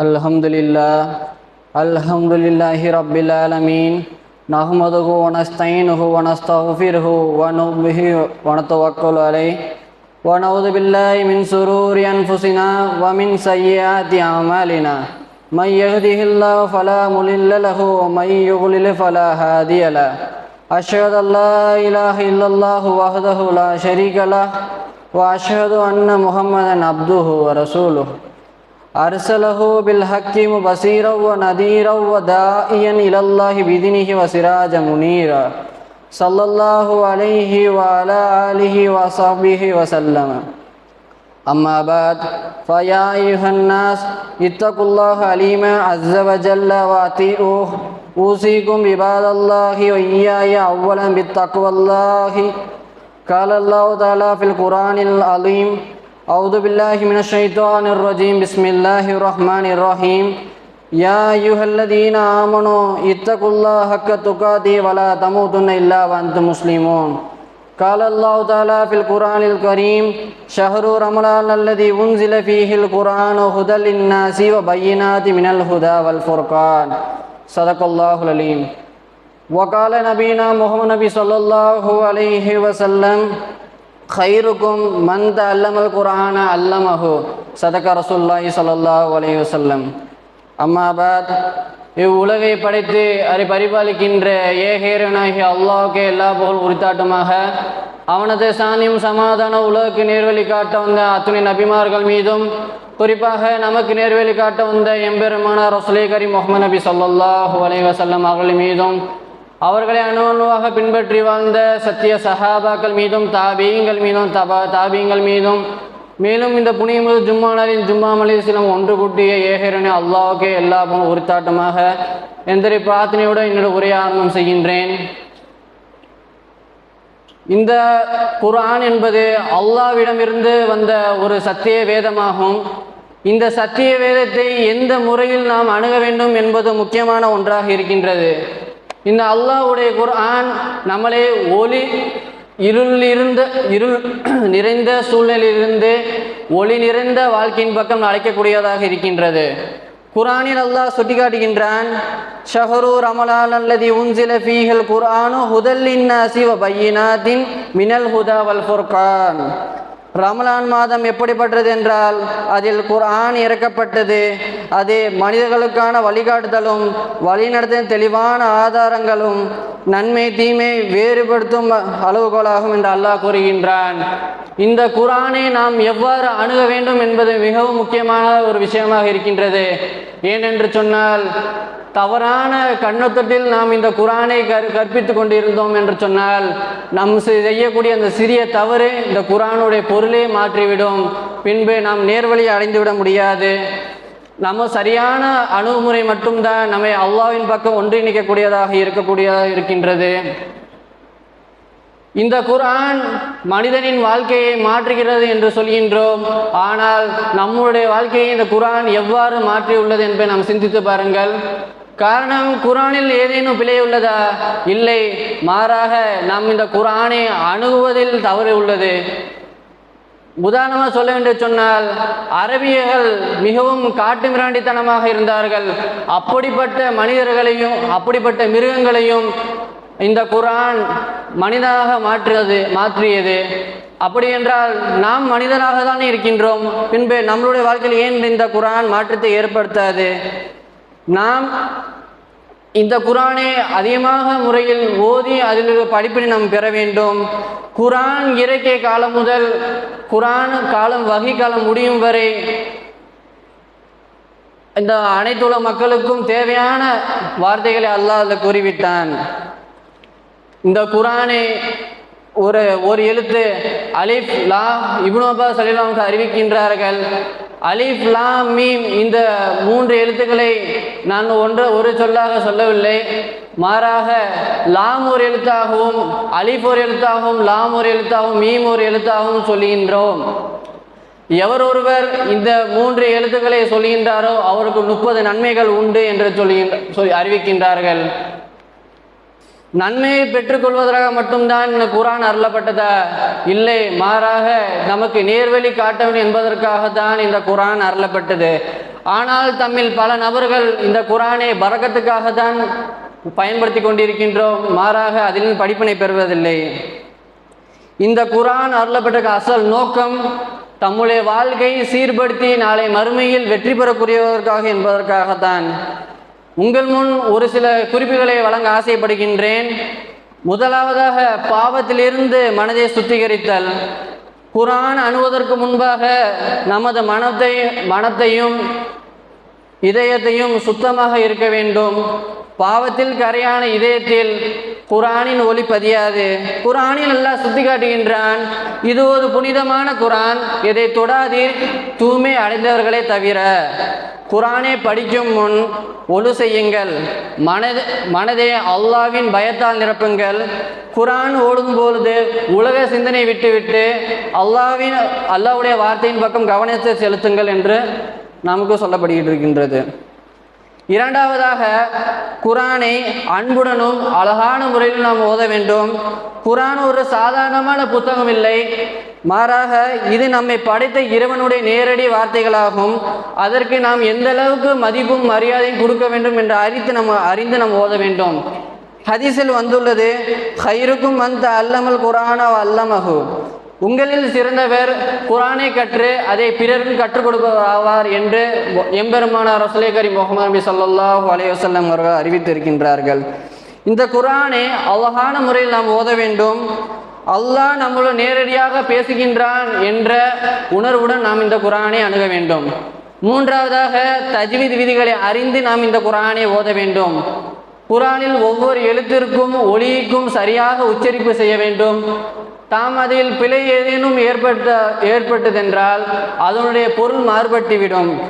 الحمد لله الحمد لله رب العالمين نحمده ونستعينه ونستغفره ونؤمن به ونتوكل عليه ونعوذ بالله من سرور أنفسنا ومن سيئات أعمالنا من يهده الله فلا مضل له ومن يضلل فلا هادي له أشهد أن لا إله إلا الله وحده لا شريك له وأشهد أن محمدا عبده ورسوله أرسله بالحق مبصيرا ونذيرا وداعيا إلى الله بإذنه وسراجا منيرا. صلى الله عليه وعلى آله وصحبه وسلم. أما بعد فيا أيها الناس اتقوا الله عليما عز وجل وأطيعوه. أوصيكم عباد الله وإياي أولا بالتقوى الله. قال الله تعالى في القرآن العظيم أعوذ بالله من الشيطان الرجيم. بسم الله الرحمن الرحيم. يا أيها الذين آمنوا اتقوا الله حق تقاته ولا تموتن إلا وأنتم مسلمون. قال الله تعالى في القرآن الكريم شهر رمضان الذي أنزل فيه القرآن هدى للناس وبينات من الهدى والفرقان. صدق الله العليم وقال نبينا محمد صلى الله عليه وسلم ஹைருக்கும் மந்த அல்லமல் குரான அல்லமஹு சதக ரசூல்லாஹி சல்லா அலி வசல்லம் அம்மாபாத் இவ்வுலகை படைத்து அதை பரிபாலிக்கின்ற ஏகேரனாகிய அல்லாவுக்கே எல்லா புகழ் உரித்தாட்டுமாக அவனது சாந்தியும் சமாதான உலகுக்கு நேர்வழி காட்ட வந்த அத்துணை நபிமார்கள் மீதும் குறிப்பாக நமக்கு நேர்வழி காட்ட வந்த எம்பெருமான ரசுலை கரி முகமது நபி சொல்லாஹு அலைவசல்லம் அவர்கள் மீதும் அவர்களை அணுவணுவாக பின்பற்றி வாழ்ந்த சத்திய சஹாபாக்கள் மீதும் தாபீங்கள் மீதும் தபா தாபீங்கள் மீதும் மேலும் இந்த புனியமிகு ஜும்மா நாளில் ஜும்மா மலேசிலம் ஒன்று கூட்டிய ஏகரனே அல்லாவுக்கே எல்லா போன உரித்தாட்டமாக எந்திரை பிரார்த்தனையோடு என்னோட உரையை ஆரம்பம் செய்கின்றேன். இந்த குரான் என்பது அல்லாவிடமிருந்து வந்த ஒரு சத்திய வேதமாகும். இந்த சத்திய வேதத்தை எந்த முறையில் நாம் அணுக வேண்டும் என்பது முக்கியமான ஒன்றாக இருக்கின்றது. இந்த அல்லாஹ்வுடைய குர்ஆன் நம்மளே ஒளி இருள் இருந்த இருள் நிறைந்த சூழ்நிலையிலிருந்து ஒளி நிறைந்த வாழ்க்கையின் பக்கம் அழைக்கக்கூடியதாக இருக்கின்றது. குரானில் அல்லாஹ் சுட்டிக்காட்டுகின்றான் ஷஹரு அமலால் அல்லது உன்சில ஃபீஹல் குர்ஆனு ஹுதல்லின் நாசி வ பையினாத்தின் மினல் ஹுதா வல் ஃபுர்கான். ரமலான் மாதம் எப்படிப்பட்டது என்றால் அதில் குர்ஆன் இறக்கப்பட்டது. அது மனிதர்களுக்கான வழிகாட்டுதலும் வழிநடத்த தெளிவான ஆதாரங்களும் நன்மை தீமை வேறுபடுத்தும் அளவுகோலாகும் என்று அல்லாஹ் கூறுகின்றான். இந்த குரானை நாம் எவ்வாறு அணுக வேண்டும் என்பது மிகவும் முக்கியமான ஒரு விஷயமாக இருக்கின்றது. ஏனென்று சொன்னால் தவறான கண்ணோட்டத்தில் நாம் இந்த குரானை கற் கற்பித்து கொண்டிருந்தோம் என்று சொன்னால் நம் செய்யக்கூடிய அந்த சிறிய தவறு இந்த குரானுடைய பொருளே மாற்றிவிடும். பின்பு நாம் நேர்வழி அடைந்துவிட முடியாது. நம்ம சரியான அணுகுமுறை மட்டும்தான் நம்மை அல்லாவின் பக்கம் ஒன்றிணைக்கக்கூடியதாக இருக்கக்கூடியதாக இருக்கின்றது. இந்த குரான் மனிதனின் வாழ்க்கையை மாற்றுகிறது என்று சொல்கின்றோம். ஆனால் நம்முடைய வாழ்க்கையை இந்த குரான் எவ்வாறு மாற்றியுள்ளது என்பதை நாம் சிந்தித்து பாருங்கள். காரணம் குரானில் ஏதேனும் பிழை உள்ளதா? இல்லை. மாறாக நாம் இந்த குரானை அணுகுவதில் தவறு உள்ளது. உதாரணமாக சொல்ல வேண்டும் சொன்னால் அரபியர்கள் மிகவும் காட்டுமிராண்டித்தனமாக இருந்தார்கள். அப்படிப்பட்ட மனிதர்களையும் அப்படிப்பட்ட மிருகங்களையும் இந்த குரான் மனிதனாக மாற்றியது மாற்றியது. அப்படி என்றால் நாம் மனிதனாக தான் இருக்கின்றோம். பின்பு நம்மளுடைய வாழ்க்கையில் ஏன் இந்த குரான் மாற்றத்தை ஏற்படுத்தாது? நாம் இந்த குரானை அதிகமாக முறையில் ஓதி அதில் படிப்பினை நாம் பெற வேண்டும். குரான் இறக்கிய காலம் முதல் குரான் காலம் வகை காலம் முடியும் வரை இந்த அனைத்துள்ள மக்களுக்கும் தேவையான வார்த்தைகளை அல்லாஹ் அதில் கூறிவிட்டான். இந்த குரானை ஒரு ஒரு எழுத்து அலிஃப் லா இப்னு அப்பாஸ் அறிவிக்கின்றார்கள். அலிஃப் லா மீம் இந்த மூன்று எழுத்துக்களை நான் ஒன்று ஒரு சொல்லாக சொல்லவில்லை. மாறாக லாம் ஒரு எழுத்தாகவும் அலிஃப் ஒரு எழுத்தாகவும் லாம் ஒரு எழுத்தாகவும் மீம் ஒரு எழுத்தாகவும் சொல்லுகின்றோம். எவர் ஒருவர் இந்த மூன்று எழுத்துக்களை சொல்கின்றாரோ அவருக்கு முப்பது நன்மைகள் உண்டு என்று சொல்லுகின்ற சொல்லி அறிவிக்கின்றார்கள். நன்மையை பெற்றுக்கொள்வதற்காக மட்டும்தான் இந்த குரான் அருளப்பட்டதா? இல்லை மாறாக நமக்கு நேர்வழி காட்ட வேண்டும் என்பதற்காக தான் இந்த குரான் அருளப்பட்டது. ஆனால் தம்மில் பல நபர்கள் இந்த குரானை பறக்கத்துக்காக தான் பயன்படுத்தி கொண்டிருக்கின்றோம். மாறாக அதில் படிப்பினை பெறுவதில்லை. இந்த குரான் அருளப்பட்ட அசல் நோக்கம் தம்முடைய வாழ்க்கையை சீர்படுத்தி நாளை மறுமையில் வெற்றி பெறக்கூடியவதற்காக என்பதற்காகத்தான். உங்கள் முன் ஒரு சில குறிப்புகளை வழங்க ஆசைப்படுகின்றேன். முதலாவதாக பாவத்திலிருந்து மனதை சுத்திகரித்தல். குரான் அணுவதற்கு முன்பாக நமது மனத்தை மனத்தையும் இதயத்தையும் சுத்தமாக இருக்க வேண்டும். பாவத்தில் கரையான இதயத்தில் குரானின் ஒளி பதியாது. குரானில் அல்லாஹ் சுத்தி காட்டுகின்றான். இது ஒரு புனிதமான குரான். இதை தொடாதீர். தூய்மை அடைந்தவர்களே தவிர. குரானை படிக்கும் முன் ஒழு செய்யுங்கள். மனது மனதை அல்லாவின் பயத்தால் நிரப்புங்கள். குரான் ஓடும் பொழுது உலக சிந்தனை விட்டுவிட்டு அல்லாவின் அல்லாவுடைய வார்த்தையின் பக்கம் கவனத்தை செலுத்துங்கள் என்று நமக்கு சொல்லப்படுகிட்டு இருக்கின்றது இரண்டாவதாக குரானை அன்புடனும் அழகான முறையில் நாம் ஓத வேண்டும். குரான் ஒரு சாதாரணமான புத்தகம் இல்லை. மாறாக இது நம்மை படைத்த இறைவனுடைய நேரடி வார்த்தைகளாகும். அதற்கு நாம் எந்த அளவுக்கு மதிப்பும் மரியாதையும் கொடுக்க வேண்டும் என்று அறிந்து நம்ம அறிந்து நாம் ஓத வேண்டும். ஹதீஸில் வந்துள்ளது ஹைருக்கும் வந்த அல்லமல் குரானா அல்லமகு உங்களில் சிறந்தவர் குரானை கற்று அதை பிறருக்கு கற்றுக் கொடுப்பவர் ஆவார் என்று எம்பெருமானார் ரசுலே கரி முகமது நபி ஸல்லல்லாஹு அலைஹி அவர்கள் அறிவித்திருக்கின்றார்கள். இந்த குரானை அழகான முறையில் நாம் ஓத வேண்டும். அல்லாஹ் நம்மளும் நேரடியாக பேசுகின்றான் என்ற உணர்வுடன் நாம் இந்த குரானை அணுக வேண்டும். மூன்றாவதாக தஜ்வீத் விதிகளை அறிந்து நாம் இந்த குரானை ஓத வேண்டும். குரானில் ஒவ்வொரு எழுத்திற்கும் ஒளிக்கும் சரியாக உச்சரிப்பு செய்ய வேண்டும். தாம் அதில் பிழை ஏதேனும் ஏற்பட்ட ஏற்பட்டதென்றால் அதனுடைய பொருள் மாறுபட்டுவிடும்.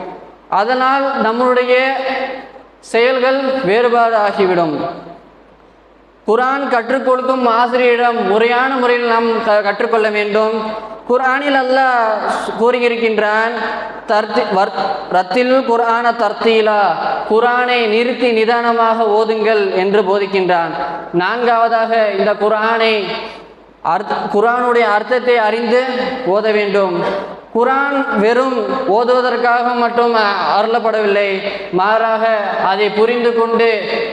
அதனால் நம்முடைய செயல்கள் வேறுபாடு ஆகிவிடும் குரான் கற்றுக் கொடுக்கும் ஆசிரியரிடம் முறையான முறையில் நாம் க- கற்றுக்கொள்ள வேண்டும். குரானில் அல்லாஹ் கூறியிருக்கின்றான் தர்த்தி வர் ரத்தில் குரான தர்த்தீலா குரானை நிறுத்தி நிதானமாக ஓதுங்கள் என்று போதிக்கின்றான். நான்காவதாக இந்த குரானை அர்த்த குரானுடைய அர்த்தத்தை அறிந்து ஓத வேண்டும். குரான் வெறும் ஓதுவதற்காக மட்டும் அருளப்படவில்லை. மாறாக அதை புரிந்து கொண்டு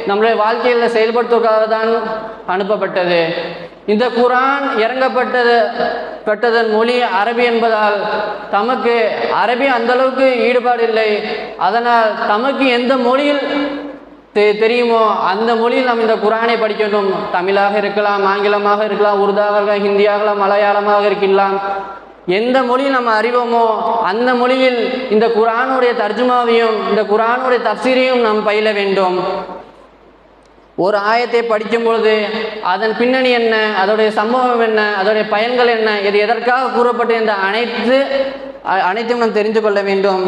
நம்முடைய வாழ்க்கையில் செயல்படுத்துவதற்காக தான் அனுப்பப்பட்டது. இந்த குரான் இறங்கப்பட்டது பட்டதன் மொழி அரபி என்பதால் தமக்கு அரபி அந்த அளவுக்கு ஈடுபாடு இல்லை அதனால் தமக்கு எந்த மொழியில் தெரியுமோ? அந்த மொழியில் நாம் இந்த குரானை படிக்கட்டும் தமிழாக இருக்கலாம் ஆங்கிலமாக இருக்கலாம் உருதாக இருக்கலாம் ஹிந்தியாக மலையாளமாக இருக்கலாம் எந்த மொழியில் நம்ம அறிவோமோ அந்த மொழியில் இந்த குரானுடைய தர்ஜுமாவையும் இந்த குரானுடைய தப்சீரையும் நாம் பயில வேண்டும். ஒரு ஆயத்தை படிக்கும் பொழுது அதன் பின்னணி என்ன அதோடைய சம்பவம் என்ன அதோடைய பயன்கள் என்ன இது எதற்காக கூறப்பட்ட இந்த அனைத்து அனைத்தையும் நாம் தெரிந்து கொள்ள வேண்டும்.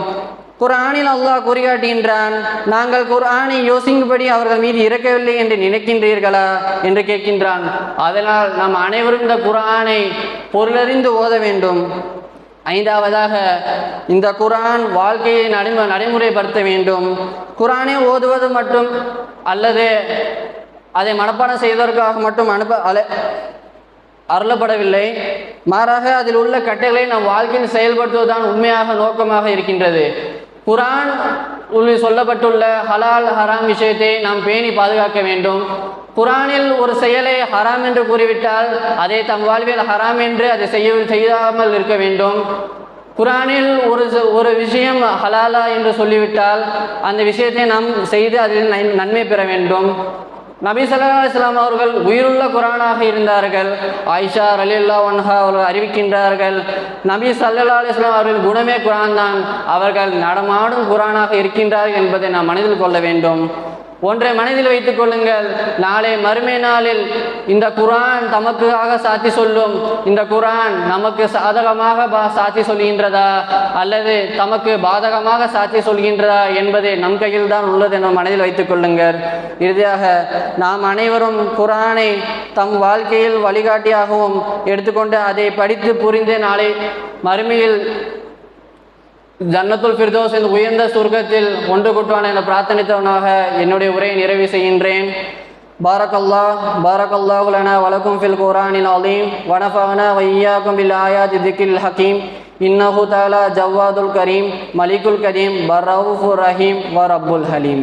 குரானில் அல்லாஹ் குறிகாட்டுகின்றான் நாங்கள் குர்ஆனை யோசிக்கும்படி அவர்கள் மீது இறக்கவில்லை என்று நினைக்கின்றீர்களா? என்று கேட்கின்றான். அதனால் நாம் அனைவரும் இந்த குரானை பொருளறிந்து ஓத வேண்டும். ஐந்தாவதாக இந்த குரான் வாழ்க்கையை நடைமு நடைமுறைப்படுத்த வேண்டும். குரானை ஓதுவது மட்டும் அல்லது அதை மனப்பாடம் செய்வதற்காக மட்டும் அனுப்ப அல அருளப்படவில்லை. மாறாக அதில் உள்ள கட்டைகளை நம் வாழ்க்கையில் செயல்படுத்துவதுதான் உண்மையாக நோக்கமாக இருக்கின்றது. குரான் உள்ளில் சொல்லப்பட்டுள்ள ஹலால் ஹராம் விஷயத்தை நாம் பேணி பாதுகாக்க வேண்டும். குரானில் ஒரு செயலை ஹராம் என்று கூறிவிட்டால் அதை தம் வாழ்வில் ஹராம் என்று அதை செய்ய செய்யாமல் இருக்க வேண்டும். குரானில் ஒரு ஒரு விஷயம் ஹலாலா என்று சொல்லிவிட்டால் அந்த விஷயத்தை நாம் செய்து அதில் நன்- நன்மை பெற வேண்டும். நபி சொல்லா இஸ்லாம் அவர்கள் உயிருள்ள குரானாக இருந்தார்கள். ஆயிஷா அலில்லா ஒன்ஹா அவர்கள் அறிவிக்கின்றார்கள் நபி சல்லா அலைஹி வஸல்லம் அவர்கள் குணமே குரான் தான். அவர்கள் நடமாடும் குரானாக இருக்கின்றார்கள் என்பதை நாம் மனதில் கொள்ள வேண்டும். ஒன்றை மனதில் வைத்துக் கொள்ளுங்கள். நாளை மறுமை நாளில் இந்த குரான் தமக்காக சாத்தி சொல்லும். இந்த குரான் நமக்கு சாதகமாக பா- சாட்சி சொல்கின்றதா? அல்லது தமக்கு பாதகமாக சாட்சி சொல்கின்றதா என்பது நம் கையில் தான் உள்ளது என மனதில் வைத்துக் கொள்ளுங்கள். இறுதியாக நாம் அனைவரும் குரானை தம் வாழ்க்கையில் வழிகாட்டியாகவும் எடுத்துக்கொண்டு அதை படித்து புரிந்து நாளை மறுமையில் ஜன்னத்துல் ஃபிர்தோஸ் இந்த உயர்ந்த சுருக்கத்தில் ஒன்று கூட்டுவான என பிரார்த்தனைத்தவனாக என்னுடைய உரையை நிறைவு செய்கின்றேன் بارك الله بارك الله لنا ولكم في القرآن العظيم ونفعنا وإياكم بالآيات الذكر الحكيم إنه تعالى جواد الكريم ملك الكريم برؤوف الرحيم ورب الحليم